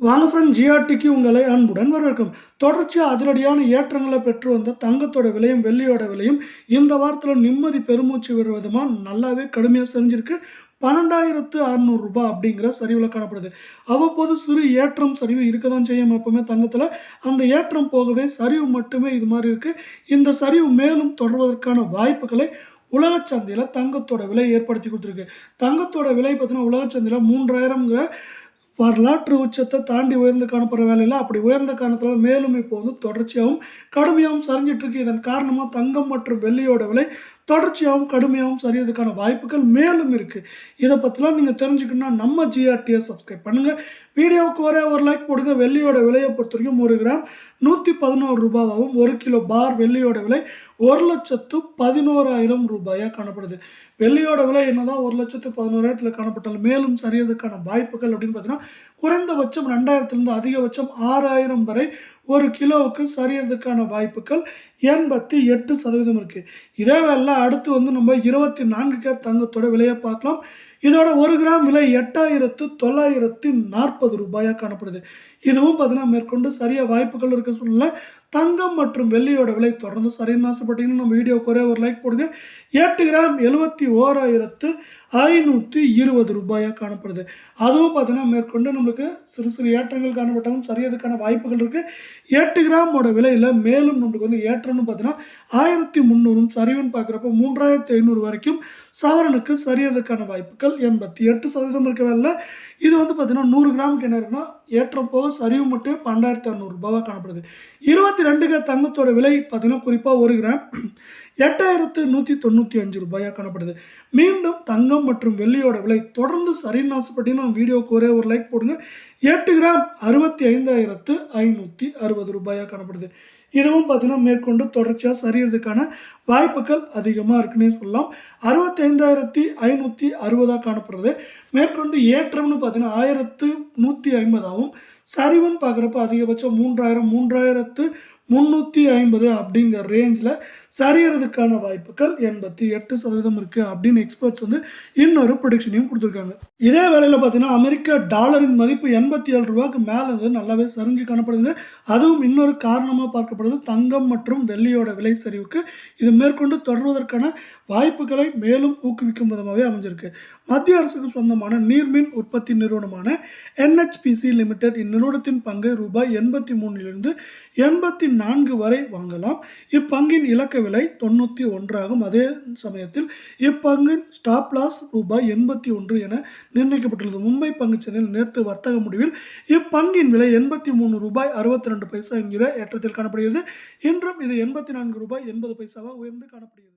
வாங்க ஃப்ரெண்ட் ஜிஆர்டிக்கு உங்களை அன்புடன் வரவேற்கும். தொடர்ச்சியாக அதிரடியான ஏற்றங்களை பெற்று வந்த தங்கத்தோட விலையும் வெள்ளியோட விலையும் இந்த வாரத்தில் நிம்மதி பெருமூச்சு விடுற விதமாக நல்லாவே கடுமையாக செஞ்சிருக்கு. பன்னெண்டாயிரத்து அறநூறுரூபா அப்படிங்கிற சரிவில் காணப்படுது. அவ்வப்போது சிறு ஏற்றம் சரிவு இருக்க தான் செய்யும் எப்பவுமே தங்கத்தில். அந்த ஏற்றம் போகவே சரிவு மட்டுமே இது மாதிரி இருக்குது இந்த சரிவு மேலும் தொடர்வதற்கான வாய்ப்புகளை உலக சந்தையில் தங்கத்தோட விலை ஏற்படுத்தி கொடுத்துருக்கு. தங்கத்தோட விலை பார்த்தீங்கன்னா உலக சந்தையில் மூன்றாயிரம்ங்கிற வரலாற்று உச்சத்தை தாண்டி உயர்ந்து காணப்படுற வேலையில் அப்படி உயர்ந்த காரணத்தில் மேலும் இப்போ வந்து தொடர்ச்சியாகவும் கடுமையாகவும் சரிஞ்சிட்டு இருக்கு. இதன் காரணமாக தங்கம் மற்றும் வெள்ளியோட விலை தொடர்ச்சியாகவும் கடுமையாகவும் சரியறதுக்கான வாய்ப்புகள் மேலும் இருக்குது இதை பற்றிலாம் நீங்கள் தெரிஞ்சுக்கணும்னா நம்ம ஜிஆர்டியை சப்ஸ்கிரைப் பண்ணுங்கள் வீடியோவுக்கு ஒரே ஒரு லைக் போடுங்க. வெள்ளியோட விலையை பொறுத்த வரைக்கும் ஒரு கிராம் நூற்றி பதினோரு ரூபாவாகவும் ஒரு கிலோ பார் வெள்ளியோட விலை ஒரு லட்சத்து பதினோராயிரம் ரூபாயாக காணப்படுது. வெள்ளியோட விலை என்னதான் ஒரு லட்சத்து பதினோராயிரத்தில் காணப்பட்டாலும் மேலும் சரியறதுக்கான வாய்ப்புகள் அப்படின்னு பார்த்தீங்கன்னா குறைந்தபட்சம் ரெண்டாயிரத்துலேருந்து அதிகபட்சம் ஆறாயிரம் வரை ஒரு கிலோவுக்கு சரியறதுக்கான வாய்ப்புகள் எண்பத்தி எட்டு சதவீதம் இருக்குது இதே வேலை அடுத்து வந்து நம்ம இருபத்தி நான்கு கே தங்கத்தோட விலையை பார்க்கலாம். இதோட ஒரு கிராம் விலை எட்டாயிரத்து தொள்ளாயிரத்தி நாற்பது ரூபாயாக காணப்படுது. இதுவும் பார்த்தீங்கன்னா மேற்கொண்டு சரியாக வாய்ப்புகள் இருக்க சூழ்நிலை தங்கம் மற்றும் வெள்ளியோட விலை தொடர்ந்து சரின்னு ஆசைப்பட்டீங்கன்னா நம்ம வீடியோக்கு ஒரே ஒரு லைக் போடுங்க. எட்டு கிராம் எழுபத்தி ஓராயிரத்து ஐநூற்றி இருபது ரூபாயாக காணப்படுது. அதுவும் பார்த்தீங்கன்னா மேற்கொண்டு நம்மளுக்கு சிறு சிறு ஏற்றங்கள் காணப்பட்டாலும் சரியதுக்கான வாய்ப்புகள் இருக்குது எட்டு கிராமோட விலையில் மேலும் நம்மளுக்கு வந்து ஏற்றம்னு பார்த்தீங்கன்னா ஆயிரத்தி முந்நூறும் சரிவுன்னு பார்க்குறப்ப மூன்றாயிரத்தி ஐநூறு வரைக்கும் சவரனுக்கு சரியறதுக்கான வாய்ப்புகள் எண்பத்தி எட்டு சதவீதம் இருக்க வேலை இது வந்து பார்த்தீங்கன்னா நூறு கிராமுக்கு என்ன இருக்குன்னா ஏற்றம் போக சரிவு மட்டும் பன்னெண்டாயிரத்தி அறநூறுபாவாக காணப்படுது. இருபத்தி ரெண்டுக்கு தங்கத்தோட விலை பார்த்தீங்கன்னா குறிப்பாக ஒரு கிராம் எட்டாயிரத்து நூற்றி தொண்ணூற்றி அஞ்சு ரூபாயாக காணப்படுது. மீண்டும் தங்கம் மற்றும் வெள்ளியோட விலை தொடர்ந்து சரின்னு ஆசைப்பட்டீங்கன்னா வீடியோக்கு ஒரே ஒரு லைக் போடுங்க. எட்டு கிராம் அறுபத்தி ஐந்தாயிரத்து ஐநூற்றி அறுபது ரூபாயாக காணப்படுது. இதுவும் பார்த்தீங்கன்னா மேற்கொண்டு தொடர்ச்சியாக சரியறதுக்கான வாய்ப்புகள் அதிகமாக இருக்குன்னே சொல்லலாம். அறுபத்தி ஐந்தாயிரத்தி ஐநூற்றி அறுபதாக காணப்படுறது. மேற்கொண்டு ஏற்றம்னு பார்த்தீங்கன்னா ஆயிரத்து நூற்றி ஐம்பதாகவும் சரிவுன்னு பார்க்குறப்ப அதிகபட்சம் மூன்றாயிரம் மூன்றாயிரத்து முந்நூற்றி ஐம்பது அப்படிங்கிற ரேஞ்சில் சரியறதுக்கான வாய்ப்புகள் எண்பத்தி எட்டு சதவீதம் இருக்குது அப்படின்னு எக்ஸ்பர்ட்ஸ் வந்து இன்னொரு ப்ரொடிக்ஷனையும் கொடுத்துருக்காங்க. இதே வேலையில் பார்த்தீங்கன்னா அமெரிக்க டாலரின் மதிப்பு எண்பத்தி ஏழு ரூபாய்க்கு மேலே இருந்து நல்லாவே சரிஞ்சு காணப்படுதுங்க. அதுவும் இன்னொரு காரணமாக பார்க்கப்படுது. தங்கம் மற்றும் வெள்ளியோட விலை சரிவுக்கு இது மேற்கொண்டு தொடர்வதற்கான வாய்ப்புகளை மேலும் ஊக்குவிக்கும் விதமாகவே அமைஞ்சிருக்கு. மத்திய அரசுக்கு சொந்தமான நீர்மின் உற்பத்தி நிறுவனமான என்ஹெச்பிசி லிமிடெட் இந்நிறுவனத்தின் பங்கை ரூபாய் எண்பத்தி மூணிலிருந்து எண்பத்தி நான்கு வரை வாங்கலாம். இப்பங்கின் இலக்க விலை தொண்ணூற்றி ஒன்றாகும் அதே சமயத்தில் இப்பங்கின் ஸ்டாப் லாஸ் ரூபாய் எண்பத்தி ஒன்று என நிர்ணயிக்கப்பட்டுள்ளது. மும்பை பங்குச்சந்தையில் நேற்று வர்த்தக முடிவில் இப்பங்கின் விலை எண்பத்தி மூணு ரூபாய் அறுபத்தி ரெண்டு பைசா என்கிற ஏற்றத்தில் காணப்படுகிறது. இன்றும் இது எண்பத்தி நான்கு ரூபாய் எண்பது பைசாவாக உயர்ந்து காணப்படுகிறது.